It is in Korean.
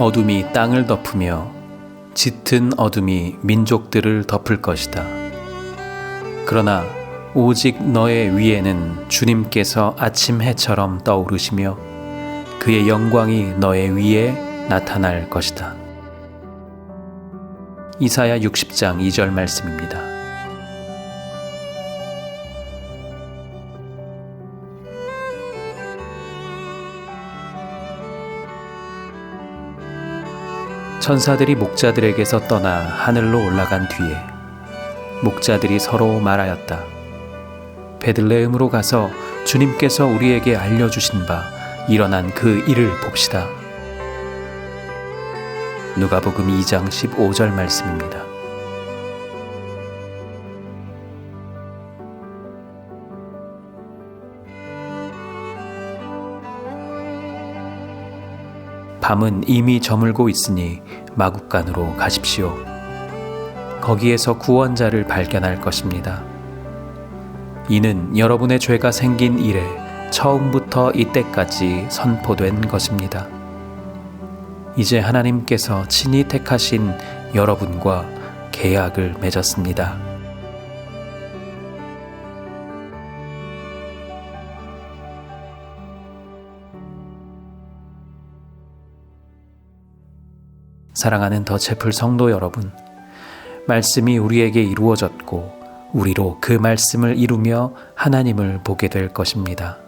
어둠이 땅을 덮으며 짙은 어둠이 민족들을 덮을 것이다. 그러나 오직 너의 위에는 주님께서 아침 해처럼 떠오르시며 그의 영광이 너의 위에 나타날 것이다. 이사야 60장 2절 말씀입니다. 천사들이 목자들에게서 떠나 하늘로 올라간 뒤에 목자들이 서로 말하였다. 베들레헴으로 가서 주님께서 우리에게 알려주신 바 일어난 그 일을 봅시다. 누가복음 2장 15절 말씀입니다. 밤은 이미 저물고 있으니 마국간으로 가십시오. 거기에서 구원자를 발견할 것입니다. 이는 여러분의 죄가 생긴 이래 처음부터 이때까지 선포된 것입니다. 이제 하나님께서 친히 택하신 여러분과 계약을 맺었습니다. 사랑하는 더 채플 성도 여러분, 말씀이 우리에게 이루어졌고, 우리로 그 말씀을 이루며 하나님을 보게 될 것입니다.